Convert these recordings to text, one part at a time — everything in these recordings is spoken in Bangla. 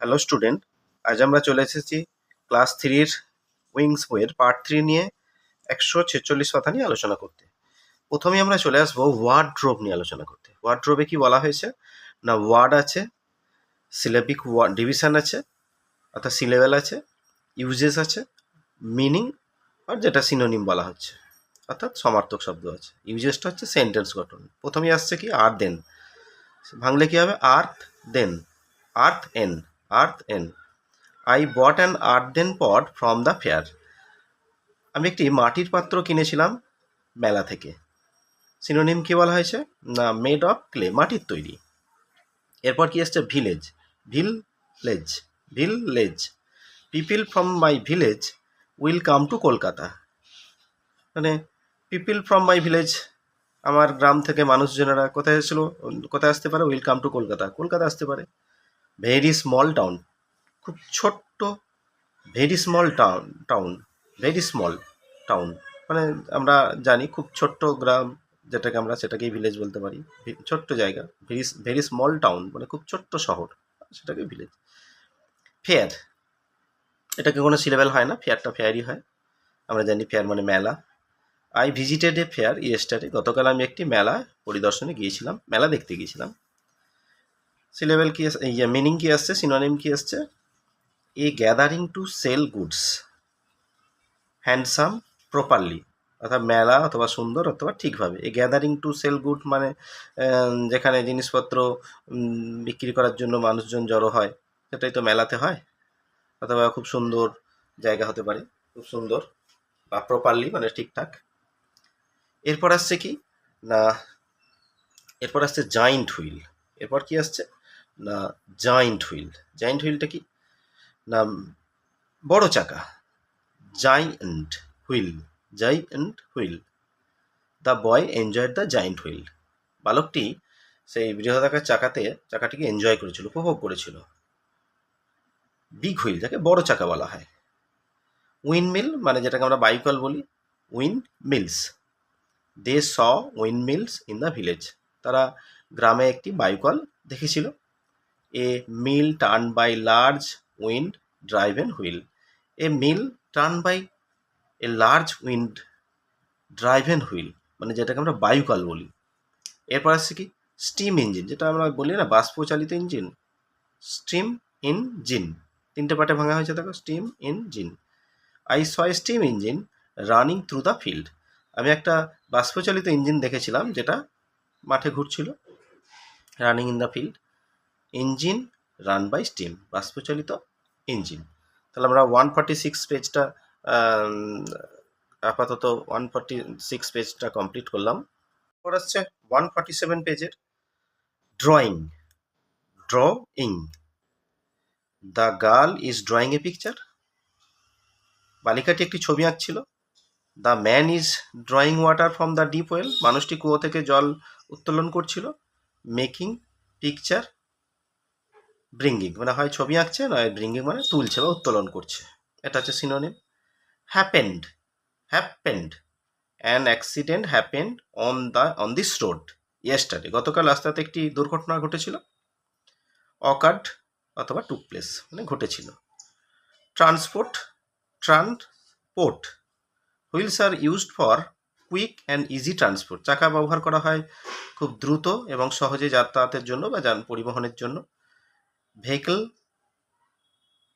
হ্যালো স্টুডেন্ট আজ আমরা চলে এসেছি ক্লাস থ্রির উইংস বইয়ের পার্ট থ্রি নিয়ে একশো ছেচল্লিশ পাতা নিয়ে আলোচনা করতে। প্রথমে আমরা চলে আসব ওয়ার্ড্রোব নিয়ে আলোচনা করতে। ওয়ার্ড্রোবে কি বলা হয়েছে? না ওয়ার্ড আছে সিলেবিক ওয়ার্ড ডিভিশন আছে, অর্থাৎ সিলেবেল আছে ইউজেস আছে মিনিং আর যেটা সিনোনিম বলা হচ্ছে, অর্থাৎ সমার্থক শব্দ আছে। ইউজেসটা হচ্ছে সেন্টেন্স গঠন। প্রথমে আসছে কি আর দেন ভাঙলে কি হবে? Earthen earthen earthen I bought an earthen pot from the fair আমি একটি মাটির পাত্র কিনেছিলাম মেলা থেকে। সিনোনিম কি বলা হয়েছে? না মেড অফ ক্লে মাটির তৈরি। এরপর কি আসছে village village village people from my village will come to Kolkata মানে পিপিল ফ্রম মাই ভিলেজ আমার গ্রাম থেকে মানুষজনেরা কোথায় এসেছিল? কোথায় আসতে পারে? Will come to Kolkata Kolkata আসতে পারে। ভেরি স্মল টাউন খুব ছোট্ট very small town town very small town মানে আমরা জানি খুব ছোট্ট গ্রাম যেটাকে আমরা সেটাকেই ভিলেজ বলতে পারি। ছোট্ট জায়গা ভেরি ভেরি স্মল টাউন মানে খুব ছোট্ট শহর, সেটাকে ভিলেজ ফেয়ার এটাকে কোনো সিলেবেল হয় না ফেয়ারটা ফেয়ারই হয়। আমরা জানি ফেয়ার মানে মেলা। I visited a fair yesterday গতকাল আমি একটি মেলা পরিদর্শনে গিয়েছিলাম, মেলা দেখতে গিয়েছিলাম। সিলেবেল কি ইয়ে মিনিং কি আসছে সিনোনিম কি আসছে a gathering to sell goods handsome properly অর্থাৎ মেলা অথবা সুন্দর অথবা ঠিকভাবে। এই গ্যাদারিং টু সেল গুড মানে যেখানে জিনিসপত্র বিক্রি করার জন্য মানুষজন জড়ো হয়, সেটাই তো মেলাতে হয়, অথবা খুব সুন্দর জায়গা হতে পারে, খুব সুন্দর বা প্রপারলি মানে ঠিকঠাক। এরপর আসছে কি? না, এরপর আসছে জায়েন্ট হুইল এরপর কি আসছে? না জায়েন্ট হুইল। জায়েন্ট হুইলটা কি? না, বড় চাকা। Giant wheel. Giant wheel. The boy enjoyed the giant wheel. বালকটি সেই বৃহদাকার চাকাতে, চাকাটিকে এনজয় করেছিল, উপভোগ করেছিল। বিগ হুইল, যাকে বড় চাকা বলা হয়। উইন মিল মানে যেটাকে আমরা বাইকল বলি windmills they saw windmills in the village. তারা গ্রামে একটি বায়ুকল দেখেছিল। A mill turn by large wind driven wheel a mill turn by a large wind driven wheel মানে যেটাকে আমরা বায়ুকাল বলি। এরপর আসছে কি? স্টিম ইঞ্জিন যেটা আমরা বলি না, বাষ্পচালিত ইঞ্জিন স্টিম ইঞ্জিন তিনটে পার্টে ভাঙা হয়েছে, দেখো steam engine I saw steam engine running through the field আমি একটা বাষ্পচালিত ইঞ্জিন দেখেছিলাম, যেটা মাঠে ঘুরছিল running in the field engine run by steam, বাষ্পচালিত engine. তাহলে আমরা ওয়ান ফর্টি সিক্স পেজটা আপাতত ওয়ান ফর্টি সিক্স পেজটা কমপ্লিট করলাম। পর আসছে ওয়ান ফর্টি সেভেন পেজের drawing drawing the girl is drawing a picture বালিকাটি একটি ছবি আঁকছিল। The man is drawing water from the deep well মানুষটি কুয়ো থেকে জল উত্তোলন করছিল। মেকিং পিকচার ব্রিঙ্গিং মানে হয় ছবি আঁকছে নয় ব্রিঙ্গিং মানে তুলছে বা উত্তোলন করছে। এটা হচ্ছে synonym happened happened an accident happened on the on this road yesterday গতকাল রাস্তাতে একটি দুর্ঘটনা ঘটেছিল। অকার্ড অথবা টুক প্লেস মানে ঘটেছিল। Transport transport wheels are used for quick and easy transport চাকা ব্যবহার করা হয় খুব দ্রুত এবং সহজে যাতায়াতের জন্য বা যান পরিবহনের জন্য। ভেহিকল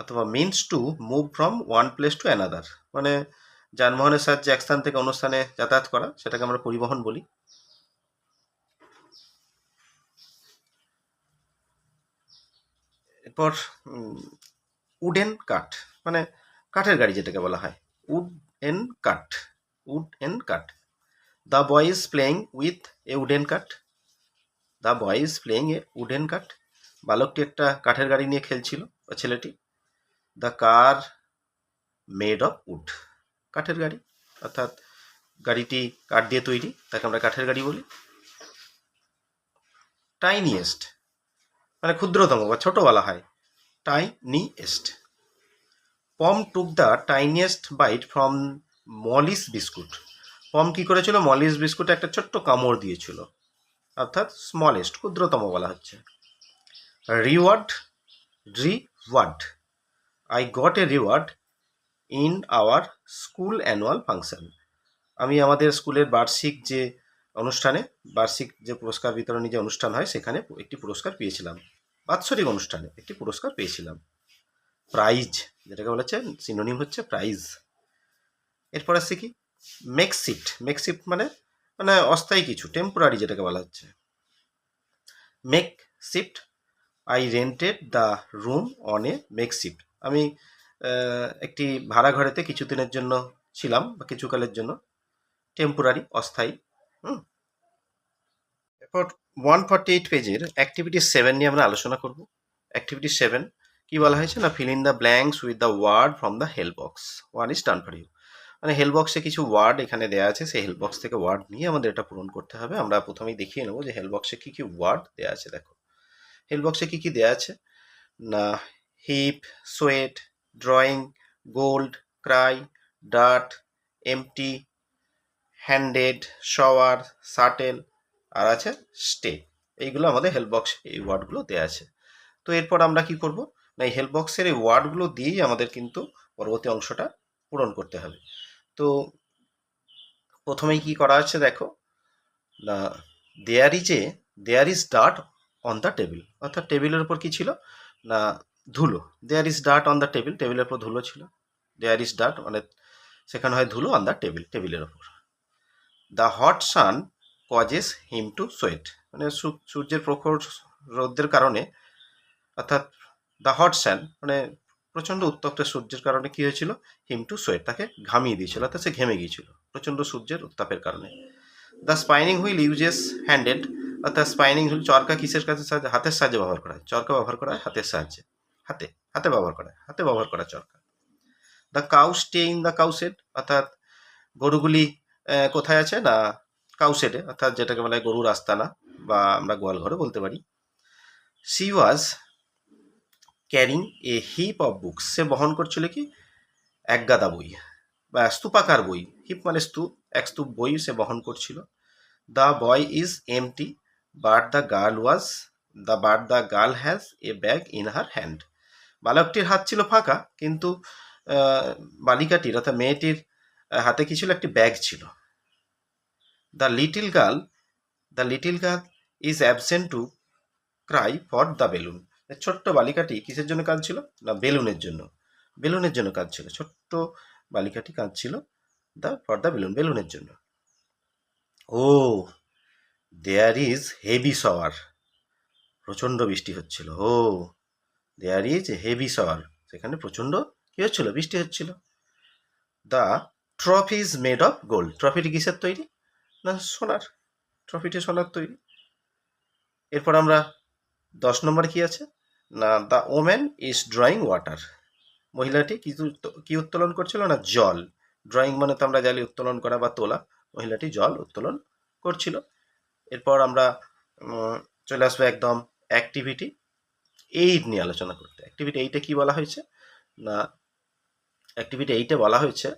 অথবা means to move from one place to another মানে যানবাহনের সাহায্যে এক স্থান থেকে অন্য স্থানে যাতায়াত করা, সেটাকে আমরা পরিবহন বলি। এরপর উডেন কাঠ মানে কাঠের গাড়ি যেটাকে বলা হয়। উড এন কাঠ উড এন কাঠ the boy is playing with a wooden কাঠ the boy is playing a wooden কাঠ বালকটি একটা কাঠের গাড়ি নিয়ে খেলছিল বা ছেলেটি? The car made of wood কাঠের গাড়ি, অর্থাৎ গাড়িটি কাঠ দিয়ে তৈরি, তাকে আমরা কাঠের গাড়ি বলি। টাইনিয়েস্ট মানে ক্ষুদ্রতম বা ছোট বলা হয়। Tiniest Pom took the tiniest bite from Molly's biscuit Pom কি করেছিল? মলিস বিস্কুটে একটা ছোট্ট কামড় দিয়েছিল। অর্থাৎ স্মলেস্ট ক্ষুদ্রতম বলা হচ্ছে। Reward reward I got a reward in our school annual function আমি আমাদের স্কুলের বার্ষিক যে অনুষ্ঠানে, বার্ষিক যে পুরস্কার বিতরণী যে অনুষ্ঠান হয়, সেখানে একটি পুরস্কার পেয়েছিলাম। বাৎসরিক অনুষ্ঠানে একটি পুরস্কার পেয়েছিলাম। প্রাইজ, যেটাকে বলেছে সিনোনিম হচ্ছে প্রাইজ। এরপর আসছে কি? মেকশিফট মেকশিফট মানে মানে অস্থায়ী কিছু টেম্পোরারি যেটাকে বলা হচ্ছে। Makeshift I rented the room on a makeshift আমি একটি ভাড়া ঘরেতে কিছুদিনের জন্য ছিলাম, বা কিছুকালের জন্য। টেম্পোরারি অস্থায়ী, হুম। এরপর ওয়ান ফর্টি এইট পেজের অ্যাক্টিভিটি সেভেন নিয়ে আমরা আলোচনা করব। অ্যাক্টিভিটি সেভেন কি বলা হয়েছে না? Fill in the blanks with the word from the help box one is done for you মানে হেল্প বক্সে কিছু ওয়ার্ড এখানে দেওয়া আছে, সেই হেল্প বক্স থেকে ওয়ার্ড নিয়ে আমাদের এটা পূরণ করতে হবে। আমরা প্রথমেই দেখিয়ে নেব যে হেল্প বক্সে কী কী ওয়ার্ড দেওয়া আছে, দেখো। হেল্প বক্সে কী কী দেওয়া আছে? না heap sweat drawing gold cry dirt empty handed shower shuttle আর আছে স্টে এইগুলো আমাদের হেল্প বক্স এই ওয়ার্ডগুলো দেওয়া আছে। তো এরপর আমরা কি করব? না, এই হেল্প বক্সের এই ওয়ার্ডগুলো দিয়েই আমাদের কিন্তু পরবর্তী অংশটা পূরণ করতে হবে। তো প্রথমেই কি করা আছে দেখো? না there is a there is dirt on the table অর্থাৎ টেবিলের উপর কী ছিল? না, ধুলো। There is dirt on the table টেবিলের উপর ধুলো ছিল। দেয়ার ইজ ডার্ট মানে সেখানে হয় ধুলো অন দ্য টেবিল টেবিলের ওপর the hot sun causes him to sweat মানে সূর্যের প্রখর রোদের কারণে, অর্থাৎ দ্য হট স্যান মানে প্রচণ্ড উত্তপ্ত সূর্যের কারণে কী হয়েছিল? হিম টু সোয়েট তাকে ঘামিয়ে দিয়েছিল, অর্থাৎ সে ঘেমে গিয়েছিল। প্রচণ্ড সূর্যের উত্তাপের কারণে। The spinning wheel uses handed অর্থাৎ স্পাইনিং হুইল চরকা কিসের কাছে সাহায্যে হাতের সাহায্যে ব্যবহার করা হয়। চরকা ব্যবহার করা হয়, হাতের সাহায্যে। হাতে হাতে ব্যবহার করা হয়। হাতে ব্যবহার করা চরকা। The cow stay in the cow shed অর্থাৎ গরুগুলি কোথায় আছে? না কাউ সেটে অর্থাৎ যেটাকে বলা হয় গরুর আস্তানা বা আমরা গোয়াল ঘরে বলতে পারি। She was carrying a heap of books সে বহন করছিল কি? এক গাদা বই, বা স্তূপাকার বই। হিপ মানে স্তূপ এক স্তূপ বই সে বহন করছিল। The boy is empty but the girl was the but the girl has a bag in her hand বালকটির হাত ছিল ফাঁকা, কিন্তু বালিকাটির অর্থাৎ মেয়েটির হাতে কি ছিল একটি ব্যাগ ছিল। The little girl the little girl is absent to cry for the balloon ছোট্ট বালিকাটি কিসের জন্য কাঁদছিল? না বেলুনের জন্য। বেলুনের জন্য কাঁদছিল। ছোট্ট বালিকাটি কাঁদছিল। দ্য ফর দ্য বেলুন, বেলুনের জন্য। Oh there is heavy shower প্রচণ্ড বৃষ্টি হচ্ছিল। Oh there is heavy shower সেখানে প্রচণ্ড কী হচ্ছিল? বৃষ্টি হচ্ছিল। The trophy is made of gold ট্রফিটি কিসের তৈরি? না, সোনার। ট্রফিটি সোনার তৈরি। এরপর আমরা দশ নম্বর কি আছে? না the woman is drawing water মহিলাটি কি কি উত্তোলন করছিল? না, জল। ড্রয়িং মানে তো আমরা জানি উত্তোলন করা বা তোলা। মহিলাটি জল উত্তোলন করছিল। এরপর আমরা চলে আসব একদম অ্যাক্টিভিটি এইট নিয়ে আলোচনা করতে। অ্যাক্টিভিটি এইটে কি বলা হয়েছে? না অ্যাক্টিভিটি এইটে বলা হয়েছে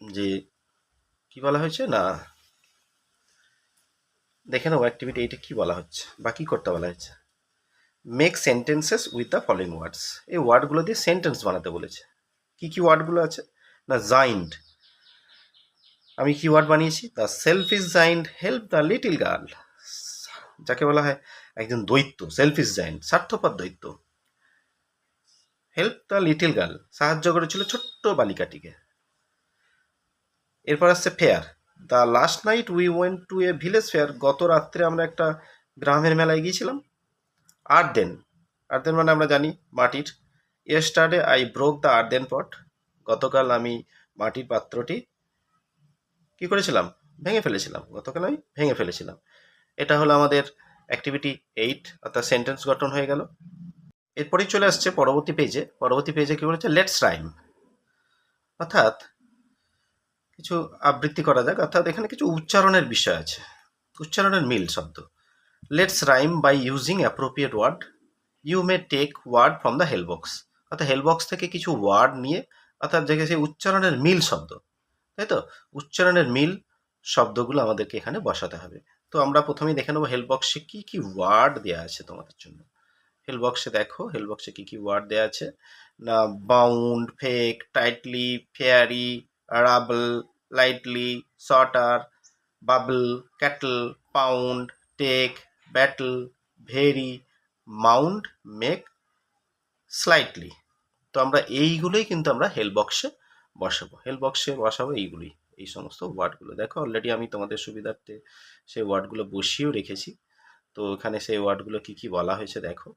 যে, কি বলা হয়েছে? না, দেখে নেব অ্যাক্টিভিটি এইটে কি বলা হচ্ছে বা কি করতে বলা হয়েছে। Make sentences with the following words এই ওয়ার্ডগুলো দিয়ে সেন্টেন্স বানাতে বলেছে। কি কি ওয়ার্ডগুলো আছে? না জাইন্ড আমি কি ওয়ার্ড বানিয়েছি, the self is joined help the little girl. যাকে বলা হয় একজন দৈত্য সেলফ ইজ জাইন্ড স্বার্থপর দৈত্য। হেল্প দ্য লিটিল গার্ল, সাহায্য করেছিল ছোট্ট বালিকাটিকে। এরপর আসছে fair. The last night we went to a village fair, গত রাত্রে আমরা একটা গ্রামের মেলায় গিয়েছিলাম। আর্দেন আর্দেন মানে আমরা জানি মাটির। Yesterday I broke the earthen pot. গতকাল আমি মাটির পাত্রটি কি করেছিলাম? ভেঙে ফেলেছিলাম। গতকাল আমি ভেঙে ফেলেছিলাম। এটা হলো আমাদের অ্যাক্টিভিটি এইট অর্থাৎ সেন্টেন্স গঠন হয়ে গেল। এরপরেই চলে আসছে পরবর্তী পেজে পরবর্তী পেজে কি বলেছে? লেটস রাইম অর্থাৎ কিছু আবৃত্তি করা যাক। অর্থাৎ এখানে কিছু উচ্চারণের বিষয় আছে। উচ্চারণের মিল শব্দ। Let's rhyme by using appropriate word you may take word from the help box অর্থাৎ হেল বক্স থেকে কিছু ওয়ার্ড নিয়ে অর্থাৎ দেখে সেই উচ্চারণের মিল শব্দ, তাই তো? উচ্চারণের মিল শব্দগুলো আমাদেরকে এখানে বসাতে হবে। তো আমরা প্রথমেই দেখে নেব হেলবক্সে কী কী ওয়ার্ড দেওয়া আছে তোমাদের জন্য। হেলবক্সে দেখো হেলবক্সে কী কী ওয়ার্ড দেওয়া আছে। না bound fake tightly fairy rubble lightly shorter bubble cattle pound take battle very mount make slightly তো আমরা এইগুলোই কিন্তু আমরা হেল বক্সে বসাবো। হেল বক্সে বসাবো এইগুলি এই সমস্ত ওয়ার্ডগুলো দেখো অলরেডি আমি তোমাদের সুবিধার্থে সেই ওয়ার্ডগুলো বসিয়েও রেখেছি। তো এখানে সেই ওয়ার্ডগুলো কি কি বলা হয়েছে দেখো।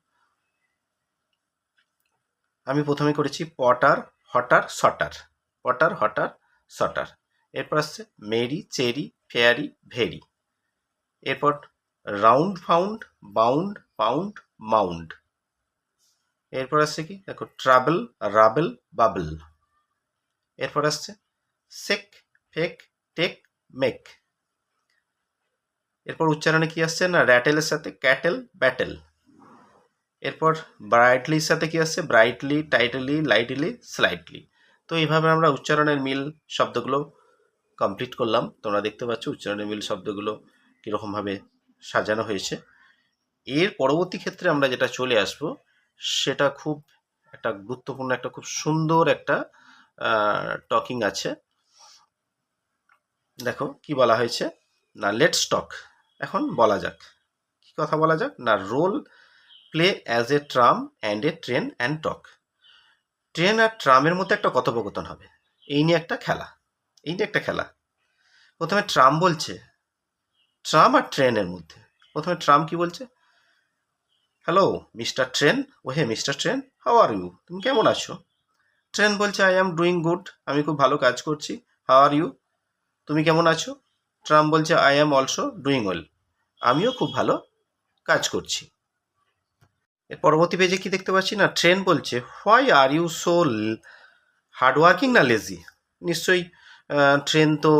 আমি প্রথমে করেছি potter hotter shorter potter hotter shorter এরপর আসছে মেরি চেরি ফেয়ারি ভেরি এরপর round found bound pound mound এরপর আসছে কি? দেখো ট্রাভেল রাবেল বাবল এরপর আসছে সেক ফেক টেক মেক এরপর উচ্চারণে কি আসছে? না র্যাটেলের সাথে ক্যাটেল ব্যাটেল এরপর ব্রাইটলির সাথে কি আসছে? ব্রাইটলি টাইটলি লাইটলি স্লাইটলি তো এইভাবে আমরা উচ্চারণের মিল শব্দগুলো কমপ্লিট করলাম। তোমরা দেখতে পাচ্ছ উচ্চারণের মিল শব্দগুলো কীরকমভাবে সাজানো হয়েছে। এর পরবর্তী ক্ষেত্রে আমরা যেটা চলে আসব সেটা খুব একটা গুরুত্বপূর্ণ, একটা খুব সুন্দর একটা টকিং আছে। দেখো কি বলা হয়েছে? না লেটস টক এখন বলা যাক। কি কথা বলা যাক? না role play as a tram and a train and talk train আর ট্রামের মধ্যে একটা কথোপকথন হবে। এই নিয়ে একটা খেলা। এই নিয়ে একটা খেলা। প্রথমে ট্রাম বলছে। ট্রাম আর ট্রেনের মধ্যে। প্রথমে ট্রাম কি বলছে? Hello mister train O hey mister train how are you তুমি কেমন আছো? ট্রেন বলছে আই অ্যাম ডুইং গুড আমি খুব ভালো কাজ করছি। হাউ আর ইউ তুমি কেমন আছো? ট্রাম বলছে I am also doing well আমিও খুব ভালো কাজ করছি। এর পরবর্তী পেজে কি দেখতে পাচ্ছি না? ট্রেন বলছে why are you so hardworking না লেজি নিশ্চয়ই ট্রেন তো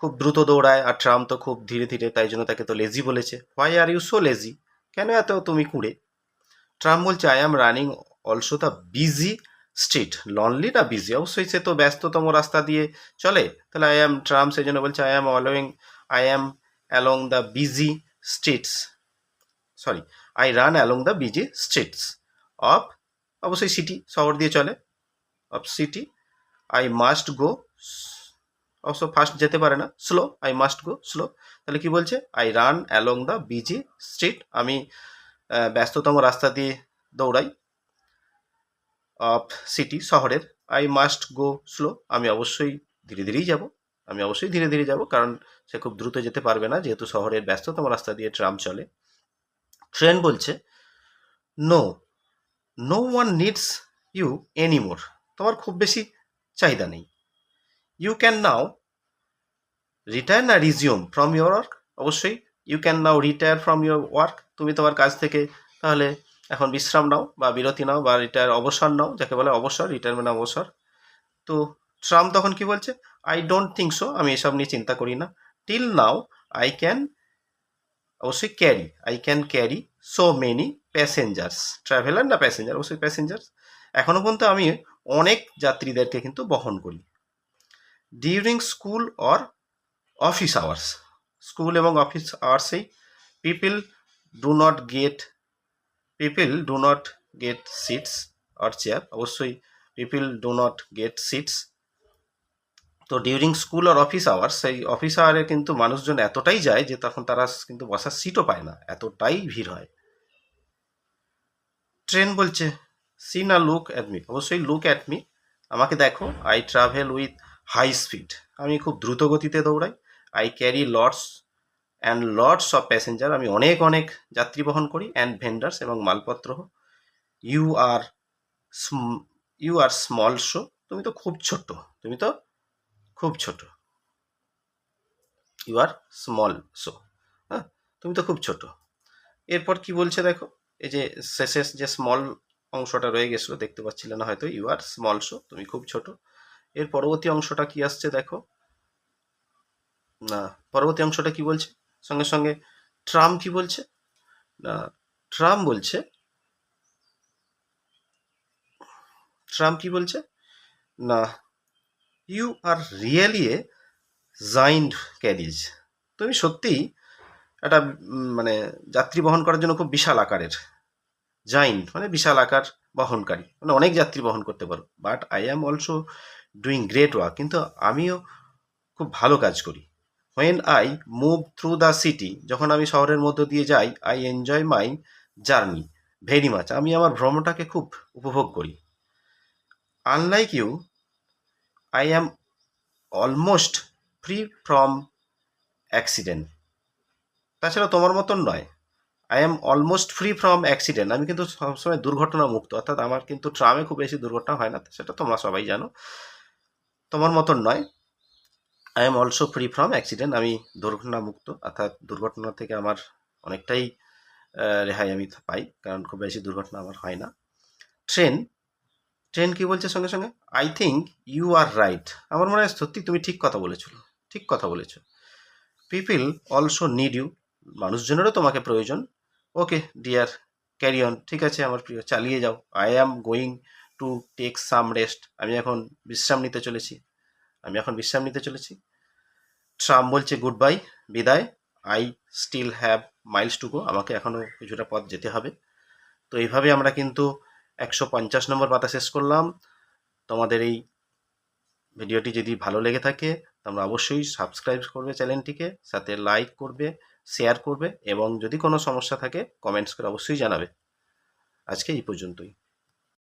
খুব দ্রুত দৌড়ায় আর ট্রাম তো খুব ধীরে ধীরে তাই জন্য তাকে তো লেজি বলেছে। Why are you so lazy কেন এত তুমি কুঁড়ে? ট্রাম বলছে I am running also the busy street lonely না বিজি অবশ্যই সে তো ব্যস্ততম রাস্তা দিয়ে চলে। তাহলে আই অ্যাম ট্রাম সেই জন্য বলছে I am allowing I am along the busy streets sorry I run along the busy streets of অবশ্যই সিটি শহর দিয়ে চলে। Of city I must go অবশ্য ফাস্ট যেতে পারে না। Slow I must go slow তাহলে কি বলছে? I run along the busy street আমি ব্যস্ততম রাস্তা দিয়ে দৌড়াই। অফ সিটি শহরের। আই মাস্ট গো স্লো আমি অবশ্যই ধীরে ধীরেই যাব। আমি অবশ্যই ধীরে ধীরে যাব কারণ সে খুব দ্রুত যেতে পারবে না যেহেতু শহরের ব্যস্ততম রাস্তা দিয়ে ট্রাম চলে। ট্রেন বলছে no no one needs you anymore তোমার খুব বেশি চাহিদা নেই। ইউ ক্যান নাও রিটায়ার না রিজিউম ফ্রম ইউর ওয়ার্ক অবশ্যই you can now retire from your work তুমি তোমার কাজ থেকে তাহলে এখন বিশ্রাম নাও বা বিরতি নাও বা রিটায়ার অবসর নাও, যাকে বলে অবসর রিটায়ারমেন্ট অবসর। তো ট্রাম্প তখন কি বলছে? আই ডোন্ট থিঙ্ক সো আমি এসব নিয়ে চিন্তা করি না। টিল নাও আই ক্যান অবশ্যই carry I can carry so many passengers traveller না প্যাসেঞ্জার অবশ্যই প্যাসেঞ্জার্স এখনও পর্যন্ত আমি অনেক যাত্রীদেরকে কিন্তু বহন করি। During school or office hours school এবং office আওয়ার্সেই people do not get people do not get seats or chair অবশ্যই people do not get seats তো ডিউরিং স্কুল আর অফিস আওয়ার সেই অফিস আওয়ারে কিন্তু মানুষজন এতটাই যায় যে তখন তারা কিন্তু বসার সিটও পায় না। এতটাই ভিড় হয়। ট্রেন বলছে সি না লুক অ্যাট মি অবশ্যই লুক অ্যাট মি আমাকে দেখো I travel with high speed আমি খুব দ্রুত গতিতে দৌড়াই। I carry loads and loads of passenger আমি অনেক অনেক যাত্রী বহন করি অ্যান্ড ভেন্ডার্স এবং মালপত্র you are you are small show তুমি তো খুব ছোট তুমি তো খুব ছোট ইউ আর স্মল শো হ্যাঁ তুমি তো খুব ছোট এরপর কি বলছে দেখো? এই যে শেষের যে স্মল অংশটা রয়ে গেছিল, দেখতে পাচ্ছিলে না হয়তো। ইউ আর স্মল শো তুমি খুব ছোট এর পরবর্তী অংশটা কি আসছে দেখো? না, পরবর্তী অংশটা কি বলছে? সঙ্গে সঙ্গে ট্রাম কি বলছে? না, ট্রাম বলছে, ট্রাম কি বলছে? না, you are really a giant carriage. তুমি সত্যিই একটা মানে যাত্রী বহন করার জন্য খুব বিশাল আকারের জাইন্ট মানে বিশাল আকার বহনকারী। মানে অনেক যাত্রী বহন করতে পারো। But I am also doing great work কিন্তু আমিও খুব ভালো কাজ করি। When I move through the city যখন আমি শহরের মধ্য দিয়ে যাই I enjoy my journey very much আমি আমার ভ্রমণটাকে খুব উপভোগ করি। Unlike you I am almost free from accident তাছাড়া তোমার মতন নয়। I am almost free from accident আমি কিন্তু সবসময় দুর্ঘটনা মুক্ত অর্থাৎ আমার কিন্তু ট্রামে খুব বেশি দুর্ঘটনা হয় না, সেটা তোমরা সবাই জানো। তোমার মতন নয়। I am also free from accident আমি দুর্ঘটনামুক্ত, অর্থাৎ দুর্ঘটনা থেকে আমার অনেকটাই রেহাই আমি পাই, কারণ খুব বেশি দুর্ঘটনা আমার হয় না। ট্রেন ট্রেন কি বলছে সঙ্গে সঙ্গে? I think you are right আমার মনে হয় সত্যি তুমি ঠিক কথা বলেছ, ঠিক কথা বলেছ। পিপিল অলসো নিড ইউ মানুষজনেরও তোমাকে প্রয়োজন। ওকে ডিয়ার ক্যারি অন ঠিক আছে, আমার প্রিয়, চালিয়ে যাও। I am going to take some rest আমি এখন বিশ্রাম নিতে চলেছি। আমি এখন বিশ্রাম নিতে চলেছি। ট্রাম বলছে গুড বাই বিদায়। I still have miles to go আমাকে এখনও কিছুটা পথ যেতে হবে। তো এইভাবে আমরা কিন্তু একশো পঞ্চাশ নম্বর পাতা শেষ করলাম। তোমাদের এই ভিডিওটি যদি ভালো লেগে থাকে, তোমরা অবশ্যই সাবস্ক্রাইব করবে চ্যানেলটিকে, সাথে লাইক করবে শেয়ার করবে, এবং যদি কোনো সমস্যা থাকে কমেন্টস করে অবশ্যই জানাবে। আজকে এই পর্যন্তই।